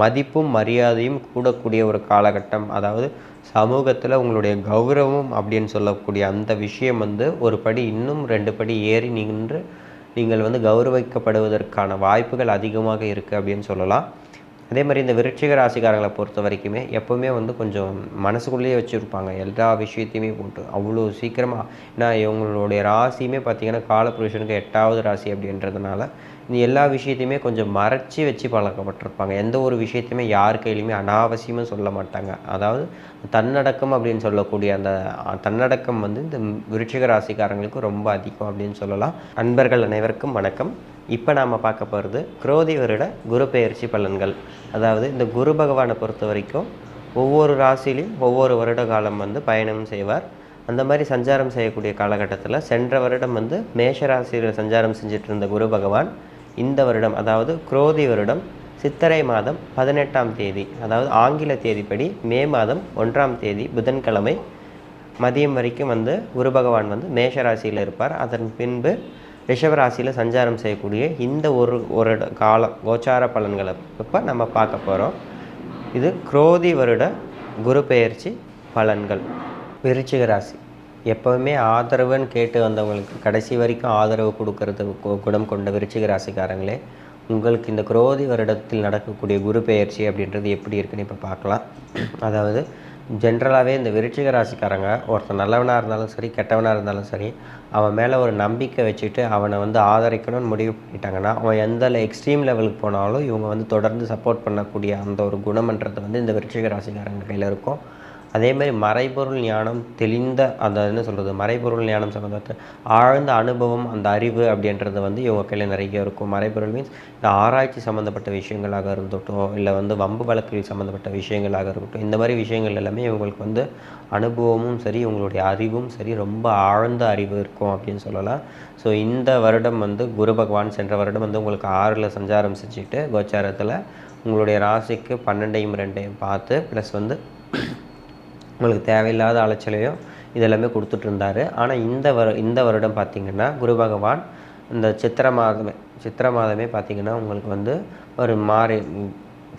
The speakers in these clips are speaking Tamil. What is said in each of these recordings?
மதிப்பும் மரியாதையும் கூடக்கூடிய ஒரு காலகட்டம். அதாவது சமூகத்தில் உங்களுடைய கௌரவம் அப்படின்னு சொல்லக்கூடிய அந்த விஷயம் வந்து ஒரு படி இன்னும் ரெண்டு படி ஏறி நின்று நீங்கள் வந்து கௌரவிக்கப்படுவதற்கான வாய்ப்புகள் அதிகமாக இருக்குது அப்படின்னு சொல்லலாம். அதே மாதிரி இந்த விருட்சிக ராசிக்காரங்களை பொறுத்த வரைக்குமே எப்போவுமே வந்து கொஞ்சம் மனசுக்குள்ளேயே வச்சுருப்பாங்க. எல்லா விஷயத்தையுமே போட்டு அவ்வளோ சீக்கிரமாக ஏன்னா இவங்களுடைய ராசியுமே பார்த்திங்கன்னா காலபுருஷனுக்கு எட்டாவது ராசி அப்படின்றதுனால எல்லா விஷயத்தையுமே கொஞ்சம் மறைச்சி வச்சு பழக்கப்பட்டிருப்பாங்க. எந்த ஒரு விஷயத்தையுமே யார் கையிலையுமே அனாவசியமாக சொல்ல மாட்டாங்க. அதாவது தன்னடக்கம் அப்படின்னு சொல்லக்கூடிய அந்த தன்னடக்கம் வந்து இந்த விருட்சிக ராசிக்காரங்களுக்கு ரொம்ப அதிகம் அப்படின்னு சொல்லலாம். அன்பர்கள் அனைவருக்கும் வணக்கம். இப்போ நாம் பார்க்க போகிறது குரோதி வருட குரு பெயர்ச்சி பலன்கள். அதாவது இந்த குரு பகவானை பொறுத்த வரைக்கும் ஒவ்வொரு ராசிலையும் ஒவ்வொரு வருட காலம் வந்து பயணம் செய்வார். அந்த மாதிரி சஞ்சாரம் செய்யக்கூடிய காலகட்டத்தில் சென்ற வருடம் வந்து மேஷ ராசியில் சஞ்சாரம் செஞ்சுட்டு இருந்த குரு பகவான் இந்த வருடம் அதாவது குரோதி வருடம் சித்திரை மாதம் பதினெட்டாம் தேதி அதாவது ஆங்கில தேதிப்படி மே மாதம் ஒன்றாம் தேதி புதன்கிழமை மதியம் வரைக்கும் வந்து குரு பகவான் வந்து மேஷ ராசியில் இருப்பார். அதன் பின்பு ரிஷபராசியில் சஞ்சாரம் செய்யக்கூடிய இந்த ஒரு ஒரு காலம் கோச்சார பலன்களை இப்போ நம்ம பார்க்க போகிறோம் இது குரோதி வருட குரு பெயர்ச்சி பலன்கள் விருச்சிக ராசி. எப்போவுமே ஆதரவுன்னு கேட்டு வந்தவங்களுக்கு கடைசி வரைக்கும் ஆதரவு கொடுக்கறது குணம் கொண்ட விருச்சிக ராசிக்காரங்களே உங்களுக்கு இந்த குரோதி வருடத்தில் நடக்கக்கூடிய குரு பெயர்ச்சி அப்படின்றது எப்படி இருக்குன்னு இப்போ பார்க்கலாம். அதாவது ஜென்ரலாகவே இந்த விருச்சிக ராசிக்காரங்க ஒருத்தன் நல்லவனாக இருந்தாலும் சரி கெட்டவனாக இருந்தாலும் சரி அவன் மேலே ஒரு நம்பிக்கை வச்சுட்டு அவனை வந்து ஆதரிக்கணும்னு முடிவு பண்ணிட்டாங்கன்னா அவன் எந்த எக்ஸ்ட்ரீம் லெவலுக்கு போனாலும் இவங்க வந்து தொடர்ந்து சப்போர்ட் பண்ணக்கூடிய அந்த ஒரு குணம்ன்றது வந்து இந்த விருச்சிக ராசிக்காரங்க கையில் இருக்கும். அதே மாதிரி மறைபொருள் ஞானம் தெளிந்த அந்த என்ன சொல்கிறது மறைபொருள் ஞானம் சம்மந்தப்பட்ட ஆழ்ந்த அனுபவம் அந்த அறிவு அப்படின்றது வந்து இவங்க கையில் நிறைய இருக்கும். மறைபொருள் மீன்ஸ் இந்த ஆராய்ச்சி சம்மந்தப்பட்ட விஷயங்களாக இருந்துட்டும் இல்லை வந்து வம்பு வழக்குகள் சம்மந்தப்பட்ட விஷயங்களாக இருக்கட்டும் இந்த மாதிரி விஷயங்கள் எல்லாமே இவங்களுக்கு வந்து அனுபவமும் சரி இவங்களுடைய அறிவும் சரி ரொம்ப ஆழ்ந்த அறிவு இருக்கும் அப்படின்னு சொல்லலாம். ஸோ இந்த வருடம் வந்து குரு பகவான் சென்ற வருடம் வந்து உங்களுக்கு ஆறில் சஞ்சாரம் செஞ்சுட்டு கோச்சாரத்தில் உங்களுடைய ராசிக்கு பன்னெண்டையும் ரெண்டையும் பார்த்து ப்ளஸ் வந்து உங்களுக்கு தேவையில்லாத அலைச்சலையும் இதெல்லாமே கொடுத்துட்ருந்தாரு ஆனால் இந்த வரு இந்த வருடம் பார்த்திங்கன்னா குரு பகவான் இந்த சித்திரை மாதமே சித்திரை மாதமே பார்த்திங்கன்னா உங்களுக்கு வந்து ஒரு மாறி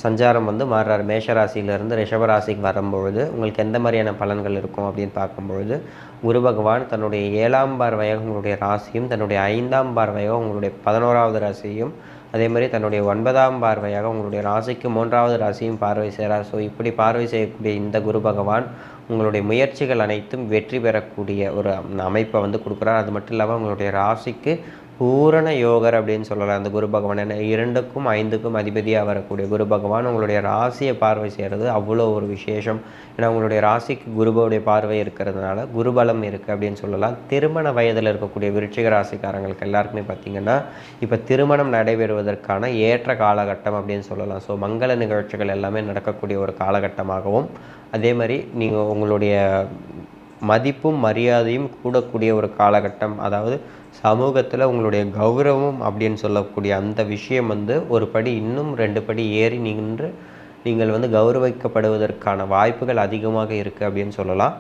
சஞ்சாரம் வந்து மாறுறாரு. மேஷராசியிலேருந்து ரிஷபராசிக்கு வரும்பொழுது உங்களுக்கு எந்த மாதிரியான பலன்கள் இருக்கும் அப்படின்னு பார்க்கும்பொழுது குரு பகவான் தன்னுடைய ஏழாம் பார்வையாக உங்களுடைய ராசியும் தன்னுடைய ஐந்தாம் பார்வையாக உங்களுடைய பதினோராவது ராசியும் அதே மாதிரி தன்னுடைய ஒன்பதாம் பார்வையாக உங்களுடைய ராசிக்கு மூன்றாவது ராசியும் பார்வை செய்கிறார். ஸோ இப்படி பார்வை செய்யக்கூடிய இந்த குரு பகவான் உங்களுடைய முயற்சிகள் அனைத்தும் வெற்றி பெறக்கூடிய ஒரு அமைப்பை வந்து கொடுக்குறார். அது மட்டும் இல்லாமல் உங்களுடைய ராசிக்கு பூரண யோகர் அப்படின்னு சொல்லலாம். அந்த குரு பகவான் ஏன்னா இரண்டுக்கும் ஐந்துக்கும் அதிபதியாக வரக்கூடிய குரு பகவான் உங்களுடைய ராசியை பார்வை செய்கிறது அவ்வளோ ஒரு விசேஷம். ஏன்னா உங்களுடைய ராசிக்கு குருபோடைய பார்வை இருக்கிறதுனால குருபலம் இருக்குது அப்படின்னு சொல்லலாம். திருமண வயதில் இருக்கக்கூடிய விருச்சிக ராசிக்காரங்களுக்கு எல்லாருக்குமே பார்த்திங்கன்னா இப்போ திருமணம் நடைபெறுவதற்கான ஏற்ற காலகட்டம் அப்படின்னு சொல்லலாம். ஸோ மங்கள நிகழ்ச்சிகள் எல்லாமே நடக்கக்கூடிய ஒரு காலகட்டமாகவும் அதே மாதிரி நீங்கள் உங்களுடைய மதிப்பும் மரியாதையும் கூடக்கூடிய ஒரு காலகட்டம் அதாவது சமூகத்தில் உங்களுடைய கௌரவம் அப்படின்னு சொல்லக்கூடிய அந்த விஷயம் வந்து ஒரு படி இன்னும் ரெண்டு படி ஏறி நின்று நீங்கள் வந்து கௌரவிக்கப்படுவதற்கான வாய்ப்புகள் அதிகமாக இருக்குது அப்படின்னு சொல்லலாம்.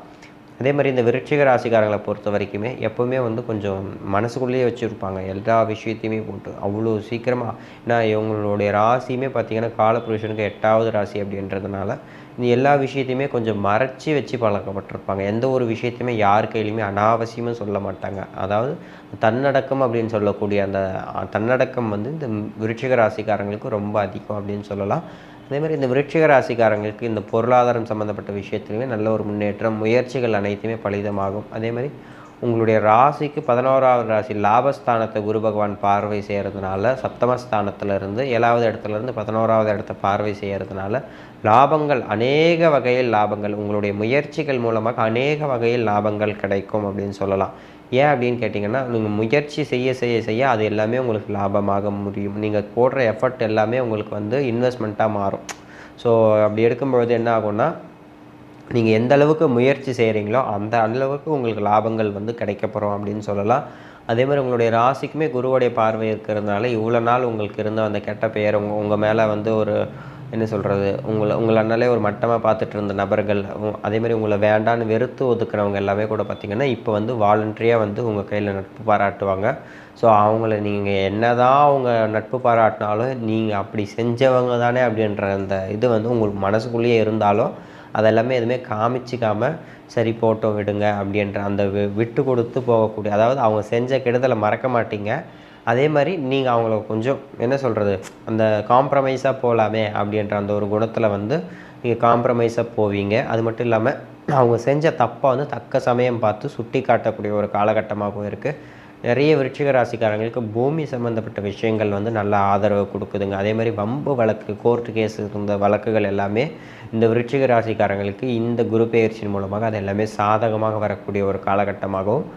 அதே மாதிரி இந்த விருட்சிக ராசிக்காரங்களை பொறுத்த வரைக்குமே எப்போவுமே வந்து கொஞ்சம் மனசுக்குள்ளேயே வச்சுருப்பாங்க. எல்லா விஷயத்தையுமே போட்டு அவ்வளோ சீக்கிரமாக ஏன்னா இவங்களுடைய ராசியுமே பார்த்திங்கன்னா காலபுருஷனுக்கு எட்டாவது ராசி அப்படின்றதுனால இந்த எல்லா விஷயத்தையுமே கொஞ்சம் மறைச்சி வச்சு பழக்கப்பட்டிருப்பாங்க. எந்த ஒரு விஷயத்தையுமே யார் கையிலையுமே அனாவசியமாக சொல்ல மாட்டாங்க. அதாவது தன்னடக்கம் அப்படின்னு சொல்லக்கூடிய அந்த தன்னடக்கம் வந்து இந்த விருட்சிக ராசிக்காரங்களுக்கு ரொம்ப அதிகம் அப்படின்னு சொல்லலாம். அதேமாதிரி இந்த விருட்சிக ராசிக்காரங்களுக்கு இந்த பொருளாதாரம் சம்மந்தப்பட்ட விஷயத்துலையுமே நல்ல ஒரு முன்னேற்றம் முயற்சிகள் அனைத்துமே பலிதமாகும். அதேமாதிரி உங்களுடைய ராசிக்கு பதினோராவது ராசி லாபஸ்தானத்தை குரு பகவான் பார்வை செய்கிறதுனால சப்தமஸ்தானத்திலிருந்து ஏழாவது இடத்துல இருந்து பதினோராவது இடத்த பார்வை செய்கிறதுனால லாபங்கள் அநேக வகையில் லாபங்கள் உங்களுடைய முயற்சிகள் மூலமாக அநேக வகையில் லாபங்கள் கிடைக்கும் அப்படின்னு சொல்லலாம். ஏன் அப்படின்னு கேட்டிங்கன்னா நீங்கள் முயற்சி செய்ய செய்ய செய்ய அது எல்லாமே உங்களுக்கு லாபமாக முடியும். நீங்கள் போடுற எஃபர்ட் எல்லாமே உங்களுக்கு வந்து இன்வெஸ்ட்மெண்ட்டாக மாறும். ஸோ அப்படி எடுக்கும்பொழுது என்ன ஆகும்னா நீங்கள் எந்த அளவுக்கு முயற்சி செய்கிறீங்களோ அந்த அளவுக்கு உங்களுக்கு லாபங்கள் வந்து கிடைக்கப்படும் அப்படின்னு சொல்லலாம். அதே மாதிரி உங்களுடைய ராசிக்குமே குருவுடைய பார்வை இருக்கிறதுனால இவ்வளோ நாள் உங்களுக்கு இருந்த அந்த கெட்ட பெயர் உங்கள் உங்கள் மேலே வந்து ஒரு என்ன சொல்கிறது உங்களை உங்களானாலே ஒரு மட்டமாக பார்த்துட்டு இருந்த நபர்கள் அதேமாதிரி அதே மாதிரி உங்களை வேண்டான்னு வெறுத்து ஒதுக்குறவங்க எல்லாமே கூட பார்த்திங்கன்னா இப்போ வந்து வாலண்டரியாக வந்து உங்கள் கையில் நட்பு பாராட்டுவாங்க. ஸோ அவங்கள நீங்கள் என்னதான் அவங்க நட்பு பாராட்டினாலும் நீங்கள் அப்படி செஞ்சவங்க தானே அப்படின்ற அந்த இது வந்து உங்களுக்கு மனசுக்குள்ளேயே இருந்தாலும் அதெல்லாமே எதுவுமே காமிச்சிக்காமல் சரி போட்டோம் விடுங்க அப்படின்ற அந்த வி- விட்டு கொடுத்து போகக்கூடிய அதாவது அவங்க செஞ்ச கெடுதலை மறக்க மாட்டீங்க. அதே மாதிரி நீங்கள் அவங்கள கொஞ்சம் என்ன சொல்கிறது அந்த காம்ப்ரமைஸாக போகலாமே அப்படின்ற அந்த ஒரு குணத்தில் வந்து நீங்கள் காம்ப்ரமைஸாக போவீங்க. அது மட்டும் இல்லாமல் அவங்க செஞ்ச தப்பை வந்து தக்க சமயம் பார்த்து சுட்டி காட்டக்கூடிய ஒரு காலகட்டமாகவும் இருக்குது நிறைய விருச்சிக ராசிக்காரங்களுக்கு பூமி சம்மந்தப்பட்ட விஷயங்கள் வந்து நல்ல ஆதரவு கொடுக்குதுங்க. அதே மாதிரி வம்பு வழக்கு கோர்ட்டு கேஸ் இருந்த வழக்குகள் எல்லாமே இந்த விருச்சிக ராசிக்காரங்களுக்கு இந்த குரு பயிற்சியின் மூலமாக அது எல்லாமே சாதகமாக வரக்கூடிய ஒரு காலகட்டமாகவும்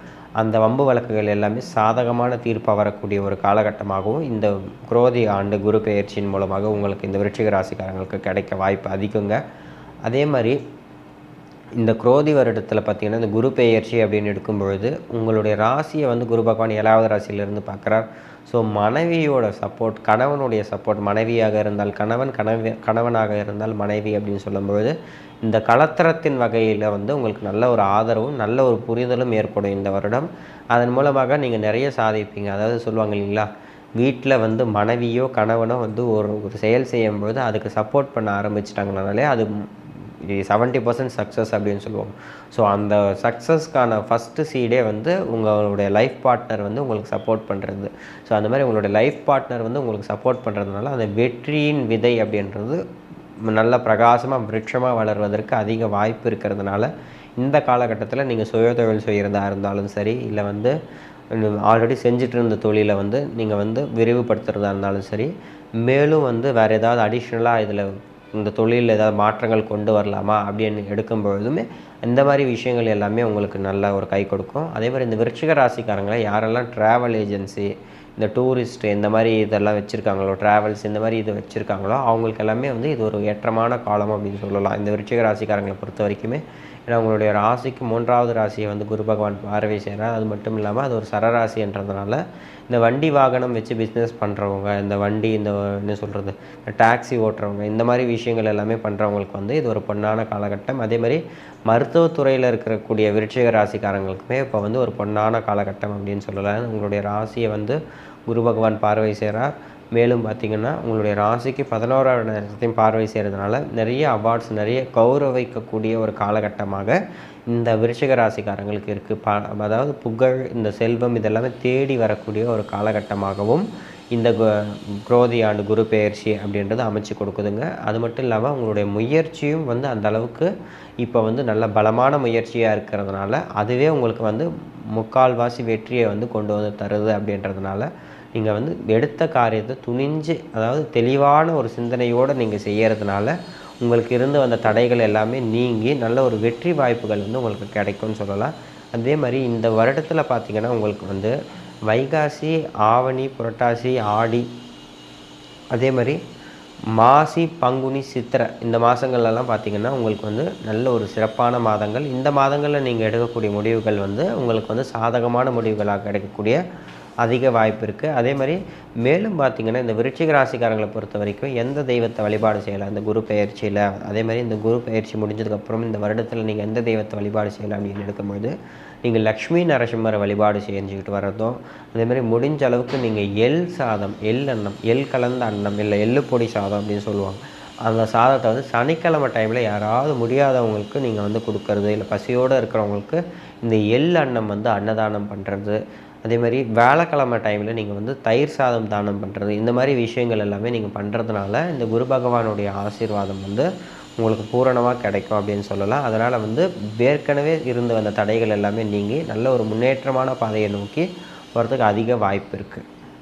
அந்த வம்பு வழக்குகள் எல்லாமே சாதகமான தீர்ப்பாக வரக்கூடிய ஒரு காலகட்டமாகவும் இந்த குரோதி ஆண்டு குரு பெயர்ச்சியின் மூலமாக உங்களுக்கு இந்த விருட்சிக ராசிக்காரங்களுக்கு கிடைக்க வாய்ப்பு அதிகங்க. அதே மாதிரி இந்த குரோதி வருடத்தில் பார்த்தீங்கன்னா இந்த குரு பெயர்ச்சி அப்படின்னு எடுக்கும் பொழுது உங்களுடைய ராசியை வந்து குரு பகவான் ஏழாவது ராசியிலிருந்து பார்க்குறார். ஸோ மனைவியோட சப்போர்ட் கணவனுடைய சப்போர்ட் மனைவியாக இருந்தால் கணவன் கணவி கணவனாக இருந்தால் மனைவி அப்படின்னு சொல்லும்பொழுது இந்த கலத்திரத்தின் வகையில் வந்து உங்களுக்கு நல்ல ஒரு ஆதரவும் நல்ல ஒரு புரிதலும் ஏற்படும் இந்த வருடம். அதன் மூலமாக நீங்கள் நிறைய சாதிப்பீங்க. அதாவது சொல்லுவாங்க இல்லைங்களா வீட்டில் வந்து மனைவியோ கணவனோ வந்து ஒரு ஒரு செயல் செய்யும்பொழுது அதுக்கு சப்போர்ட் பண்ண ஆரம்பிச்சிட்டாங்கனாலே அது செவன்ட்டி பர்சன்ட் சக்ஸஸ் அப்படின்னு சொல்லுவோம். ஸோ அந்த சக்ஸஸ்க்கான ஃபஸ்ட்டு சீடே வந்து உங்களுடைய லைஃப் பார்ட்னர் வந்து உங்களுக்கு சப்போர்ட் பண்ணுறது ஸோ அந்த மாதிரி உங்களுடைய லைஃப் பார்ட்னர் வந்து உங்களுக்கு சப்போர்ட் பண்ணுறதுனால அந்த வெற்றியின் விதை அப்படின்றது நல்ல பிரகாசமாக விருட்சமாக வளர்வதற்கு அதிக வாய்ப்பு இருக்கிறதுனால இந்த காலகட்டத்தில் நீங்கள் சுயதொழில் செய்கிறதா இருந்தாலும் சரி இல்லை வந்து ஆல்ரெடி செஞ்சுட்டு இருந்த தொழிலை வந்து நீங்கள் வந்து விரிவுபடுத்துகிறதா இருந்தாலும் சரி மேலும் வந்து வேறு ஏதாவது அடிஷ்னலாக இதில் இந்த தொழிலில் ஏதாவது மாற்றங்கள் கொண்டு வரலாமா அப்படின்னு எடுக்கும் பொழுதுமே இந்த மாதிரி விஷயங்கள் எல்லாமே உங்களுக்கு நல்ல ஒரு கை கொடுக்கும். அதே மாதிரி இந்த விருச்சிக ராசிக்காரங்களை யாரெல்லாம் ட்ராவல் ஏஜென்சி இந்த டூரிஸ்ட்டு இந்த மாதிரி இதெல்லாம் வச்சுருக்காங்களோ ட்ராவல்ஸ் இந்த மாதிரி இது வச்சுருக்காங்களோ அவங்களுக்கு எல்லாமே வந்து இது ஒரு ஏற்றமான காலம் அப்படின்னு சொல்லலாம். இந்த விருச்சிக ராசிக்காரங்களை பொறுத்த வரைக்குமே ஏன்னா உங்களுடைய ராசிக்கு மூன்றாவது ராசியை வந்து குரு பகவான் பார்வை செய்கிறார் அது மட்டும் இல்லாமல் அது ஒரு சரராசின்றதுனால இந்த வண்டி வாகனம் வச்சு பிஸ்னஸ் பண்ணுறவங்க இந்த வண்டி இந்த என்ன சொல்கிறது டாக்ஸி ஓட்டுறவங்க இந்த மாதிரி விஷயங்கள் எல்லாமே பண்ணுறவங்களுக்கு வந்து இது ஒரு பொன்னான காலகட்டம். அதே மாதிரி மருத்துவத்துறையில் இருக்கக்கூடிய விருட்சிக ராசிக்காரங்களுக்குமே இப்போ வந்து ஒரு பொன்னான காலகட்டம் அப்படின்னு சொல்லலாம். உங்களுடைய ராசியை வந்து குரு பகவான் பார்வை செய்கிறார் மேலும் பார்த்திங்கன்னா உங்களுடைய ராசிக்கு பதினோராவது நேரத்தையும் பார்வை செய்கிறதுனால நிறைய அவார்ட்ஸ் நிறைய கௌரவிக்கக்கூடிய ஒரு காலகட்டமாக இந்த விருச்சிக ராசிக்காரங்களுக்கு இருக்குது ப அதாவது புகழ் இந்த செல்வம் இதெல்லாமே தேடி வரக்கூடிய ஒரு காலகட்டமாகவும் இந்த குரோதி ஆண்டு குரு பெயர்ச்சி அப்படின்றது அமைச்சு கொடுக்குதுங்க. அது மட்டும் இல்லாமல் உங்களுடைய முயற்சியும் வந்து அந்த அளவுக்கு இப்போ வந்து நல்ல பலமான முயற்சியாக இருக்கிறதுனால அதுவே உங்களுக்கு வந்து முக்கால்வாசி வெற்றியை வந்து கொண்டு வந்து தருது அப்படின்றதுனால நீங்கள் வந்து எடுத்த காரியத்தை துணிஞ்சு அதாவது தெளிவான ஒரு சிந்தனையோடு நீங்கள் செய்கிறதுனால உங்களுக்கு இருந்து வந்த தடைகள் எல்லாமே நீங்கி நல்ல ஒரு வெற்றி வாய்ப்புகள் வந்து உங்களுக்கு கிடைக்கும்னு சொல்லலாம். அதே மாதிரி இந்த வருடத்தில் பார்த்தீங்கன்னா உங்களுக்கு வந்து வைகாசி ஆவணி புரட்டாசி ஆடி அதே மாதிரி மாசி பங்குனி சித்திரை இந்த மாதங்கள்லாம் பார்த்தீங்கன்னா உங்களுக்கு வந்து நல்ல ஒரு சிறப்பான மாதங்கள். இந்த மாதங்களில் நீங்கள் எடுக்கக்கூடிய முடிவுகள் வந்து உங்களுக்கு வந்து சாதகமான முடிவுகளாக கிடைக்கக்கூடிய அதிக வாய்ப்பு இருக்குது அதே மாதிரி மேலும் பார்த்தீங்கன்னா இந்த விருச்சிக ராசிக்காரங்களை பொறுத்த வரைக்கும் எந்த தெய்வத்தை வழிபாடு செய்யலாம்? இந்த குரு பயிற்சியில் அதே மாதிரி இந்த குரு பயிற்சி முடிஞ்சதுக்கப்புறம் இந்த வருடத்தில் நீங்கள் எந்த தெய்வத்தை வழிபாடு செய்யலாம் அப்படின்னு எடுக்கும்போது நீங்கள் லக்ஷ்மி நரசிம்மரை வழிபாடு செஞ்சுக்கிட்டு வர்றதும் அதே மாதிரி முடிஞ்ச அளவுக்கு நீங்கள் எள் சாதம் எள் அன்னம் எள் கலந்த அன்னம் இல்லை எள்ளு பொடி சாதம் அப்படின்னு சொல்லுவாங்க. அந்த சாதத்தை வந்து சனிக்கிழமை டைமில் யாராவது முடியாதவங்களுக்கு நீங்கள் வந்து கொடுக்கறது இல்லை பசியோடு இருக்கிறவங்களுக்கு இந்த எள் அன்னம் வந்து அன்னதானம் பண்ணுறது அதே மாதிரி வேலைக்கிழமை டைமில் நீங்கள் வந்து தயிர் சாதம் தானம் பண்ணுறது இந்த மாதிரி விஷயங்கள் எல்லாமே நீங்கள் பண்ணுறதுனால இந்த குரு பகவானுடைய ஆசீர்வாதம் வந்து உங்களுக்கு பூரணமாக கிடைக்கும் அப்படின்னு சொல்லலாம். அதனால் வந்து ஏற்கனவே இருந்து வந்த தடைகள் எல்லாமே நீங்கி நல்ல ஒரு முன்னேற்றமான பாதையை நோக்கி போகிறதுக்கு அதிக வாய்ப்பு இருக்குது